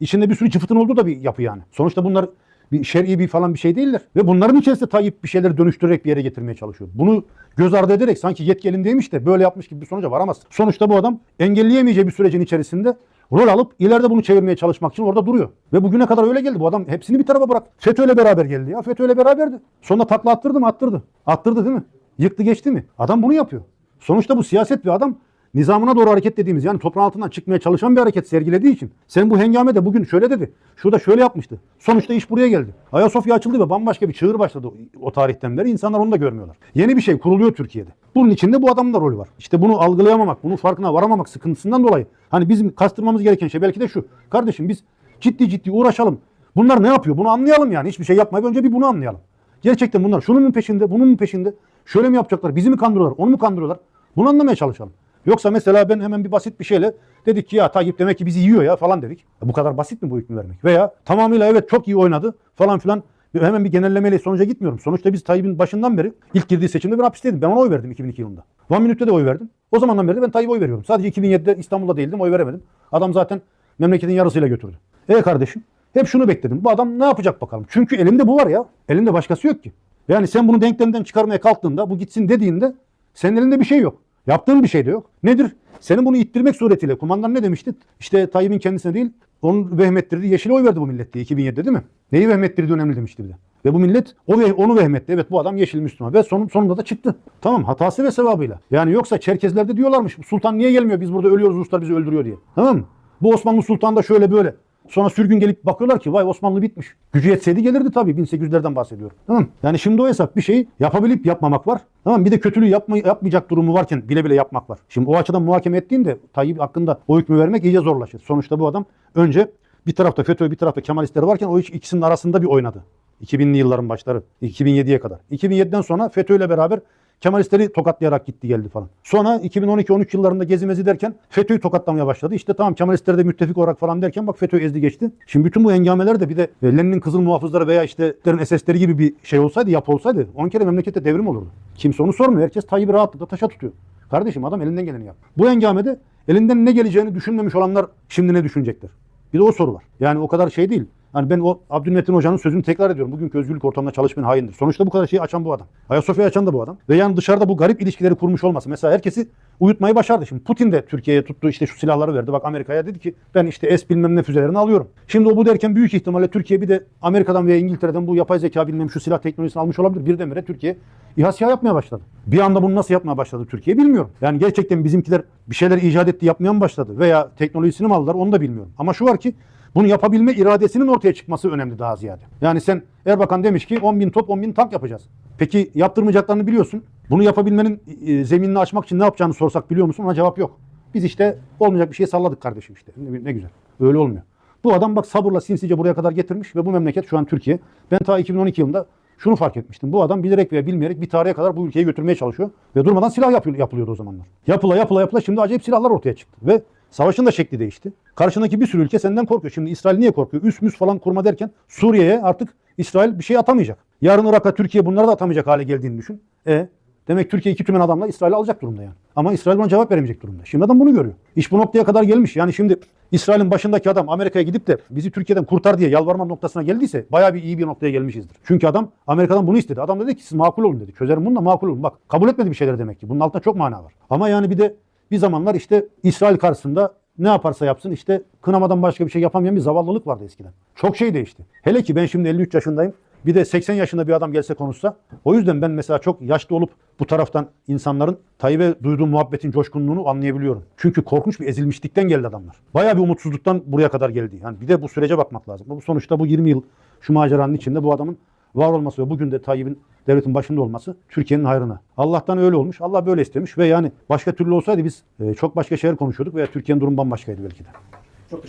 İçinde bir sürü çıfıtın olduğu da bir yapı yani. Sonuçta bunlar bir şer'i bir falan bir şey değiller. Ve bunların içerisinde Tayyip bir şeyleri dönüştürerek bir yere getirmeye çalışıyor. Bunu göz ardı ederek sanki yetki elindeymiş de böyle yapmış gibi bir sonuca varamaz. Sonuçta bu adam engelleyemeyeceği bir sürecin içerisinde rol alıp ileride bunu çevirmeye çalışmak için orada duruyor. Ve bugüne kadar öyle geldi. Bu adam hepsini bir tarafa bırak. FETÖ'yle beraber geldi ya. FETÖ'yle beraberdi. Sonra takla attırdı mı? Attırdı. Attırdı değil mi? Yıktı geçti mi? Adam bunu yapıyor. Sonuçta bu siyaset ve adam nizamına doğru hareket dediğimiz yani toprağın altından çıkmaya çalışan bir hareket sergilediği için sen bu hengamede bugün şöyle dedi. Şurada şöyle yapmıştı. Sonuçta iş buraya geldi. Ayasofya açıldı ve bambaşka bir çığır başladı o- tarihten beri. İnsanlar onu da görmüyorlar. Yeni bir şey kuruluyor Türkiye'de. Bunun içinde bu adamın da rolü var. İşte bunu algılayamamak, bunun farkına varamamak sıkıntısından dolayı. Hani bizim kastırmamız gereken şey belki de şu. Kardeşim biz ciddi ciddi uğraşalım. Bunlar ne yapıyor? Bunu anlayalım yani. Hiçbir şey yapmayıp önce bir bunu anlayalım. Gerçekten bunlar şunun mu peşinde, bunun mu peşinde? Şöyle mi yapacaklar? Bizi mi kandırıyorlar? Onu mu kandırıyorlar? Bunu anlamaya çalışalım. Yoksa mesela ben hemen bir basit bir şeyle dedik ki ya Tayyip demek ki bizi yiyor ya falan dedik. Bu kadar basit mi bu hükmü vermek? Veya tamamıyla evet çok iyi oynadı falan filan. Hemen bir genellemeyle sonuca gitmiyorum. Sonuçta biz Tayyip'in başından beri ilk girdiği seçimde ben hapisteydim. Ben ona oy verdim 2002 yılında. One Minute'de de oy verdim. O zamandan beri de ben Tayyip'e oy veriyorum. Sadece 2007'de İstanbul'da değildim oy veremedim. Adam zaten memleketin yarısıyla götürdü. E kardeşim hep şunu bekledim. Bu adam ne yapacak bakalım. Çünkü elinde bu var ya. Elinde başkası yok ki. Yani sen bunu denklemden çıkarmaya kalktığında bu gitsin dediğinde senin elinde bir şey yok. Yaptığın bir şey de yok. Nedir? Senin bunu ittirmek suretiyle kumandan ne demişti? İşte Tayyip'in kendisine değil onun vehmettirdiği Yeşil'e oy verdi bu millet diye 2007'de değil mi? Neyi vehmettirdiği önemli demişti bir de. Ve bu millet o ve onu vehmetti. Evet bu adam Yeşil Müslüman ve son, sonunda da çıktı. Tamam hatası ve sevabıyla. Yani yoksa Çerkezlerde diyorlarmış Sultan niye gelmiyor biz burada ölüyoruz Ruslar bizi öldürüyor diye. Tamam? Bu Osmanlı Sultan da şöyle böyle. Sonra sürgün gelip bakıyorlar ki vay Osmanlı bitmiş. Gücü yetseydi gelirdi tabii 1800'lerden bahsediyorum. Tamam Yani şimdi o hesap bir şeyi yapabilip yapmamak var. Tamam Bir de kötülüğü yapma, yapmayacak durumu varken bile bile yapmak var. Şimdi o açıdan muhakeme ettiğinde Tayyip hakkında o hükmü vermek iyice zorlaşır. Sonuçta bu adam önce bir tarafta FETÖ bir tarafta Kemalistleri varken o ikisinin arasında bir oynadı. 2000'li yılların başları 2007'ye kadar. 2007'den sonra FETÖ ile beraber Kemalistleri tokatlayarak gitti geldi falan. Sonra 2012-13 yıllarında gezimezi derken FETÖ'yü tokatlamaya başladı. İşte tamam Kemalistleri de müttefik olarak falan derken bak FETÖ ezdi geçti. Şimdi bütün bu engameler de bir de e, Lenin'in kızıl muhafızları veya işte SS'leri gibi bir şey olsaydı yapı olsaydı 10 kere memlekette devrim olurdu. Kimse onu sormuyor. Herkes Tayyip'i rahatlıkla taşa tutuyor. Kardeşim adam elinden geleni yap. Bu engamede elinden ne geleceğini düşünmemiş olanlar şimdi ne düşünecekler? Bir de o soru var. Yani o kadar şey değil. Hani ben o Abdülmetin Hoca'nın sözünü tekrar ediyorum. Bugünkü özgürlük ortamında çalışmayan haindir. Sonuçta bu kadar şeyi açan bu adam. Ayasofya'yı açan da bu adam. Ve yani dışarıda bu garip ilişkileri kurmuş olması. Mesela herkesi uyutmayı başardı. Şimdi Putin de Türkiye'ye tuttu işte şu silahları verdi. Bak Amerika'ya dedi ki ben işte S bilmem ne füzelerini alıyorum. Şimdi o bu derken büyük ihtimalle Türkiye bir de Amerika'dan veya İngiltere'den bu yapay zeka bilmem şu silah teknolojisini almış olabilir. Birdenbire Türkiye İHA SİHA yapmaya başladı. Bir anda bunu nasıl yapmaya başladı Türkiye bilmiyorum. Yani gerçekten bizimkiler bir şeyler icat etti yapmaya mı başladı? Veya teknolojisini mi aldılar onu da bilmiyorum. Ama şu var ki bunu yapabilme iradesinin ortaya çıkması önemli daha ziyade. Yani sen Erbakan demiş ki 10 bin top 10 bin tank yapacağız. Peki yaptırmayacaklarını biliyorsun. Bunu yapabilmenin e, zeminini açmak için ne yapacağını sorsak biliyor musun? Ona cevap yok. Biz işte olmayacak bir şey salladık kardeşim işte. Ne, ne güzel. Öyle olmuyor. Bu adam bak sabırla sinsice buraya kadar getirmiş ve bu memleket şu an Türkiye. Ben ta 2012 yılında şunu fark etmiştim. Bu adam bilerek veya bilmeyerek bir tarihe kadar bu ülkeyi götürmeye çalışıyor. Ve durmadan silah yapıyor, yapılıyordu o zamanlar. Yapıla yapıla yapıla şimdi acayip silahlar ortaya çıktı. Ve savaşın da şekli değişti. Karşındaki bir sürü ülke senden korkuyor. Şimdi İsrail niye korkuyor? Üst müs falan kurma derken Suriye'ye artık İsrail bir şey atamayacak. Yarın Irak'a Türkiye bunları da atamayacak hale geldiğini düşün. E Demek Türkiye iki tümen adamla İsrail'i alacak durumda yani. Ama İsrail buna cevap veremeyecek durumda. Şimdi adam bunu görüyor. İş bu noktaya kadar gelmiş. Yani şimdi İsrail'in başındaki adam Amerika'ya gidip de bizi Türkiye'den kurtar diye yalvarma noktasına geldiyse bayağı bir iyi bir noktaya gelmişizdir. Çünkü adam Amerika'dan bunu istedi. Adam dedi ki siz makul olun dedi. Çözerim bunu da makul olun. Bak kabul etmedi bir şeyler demek ki. Bunun altında çok mana var. Ama yani bir de bir zamanlar işte İsrail karşısında ne yaparsa yapsın işte kınamadan başka bir şey yapamayan bir zavallılık vardı eskiden. Çok şey değişti. Hele ki ben şimdi 53 yaşındayım. Bir de 80 yaşında bir adam gelse konuşsa. O yüzden ben mesela çok yaşlı olup bu taraftan insanların Tayyip'e duyduğu muhabbetin coşkunluğunu anlayabiliyorum. Çünkü korkunç bir ezilmişlikten geldi adamlar. Bayağı bir umutsuzluktan buraya kadar geldi. Yani bir de bu sürece bakmak lazım. Bu sonuçta bu 20 yıl şu maceranın içinde bu adamın var olması ve bugün de Tayyip'in devletin başında olması Türkiye'nin hayrına. Allah'tan öyle olmuş. Allah böyle istemiş ve yani başka türlü olsaydı biz e, çok başka şeyler konuşuyorduk veya Türkiye'nin durum bambaşkaydı belki de. Çok teşekkür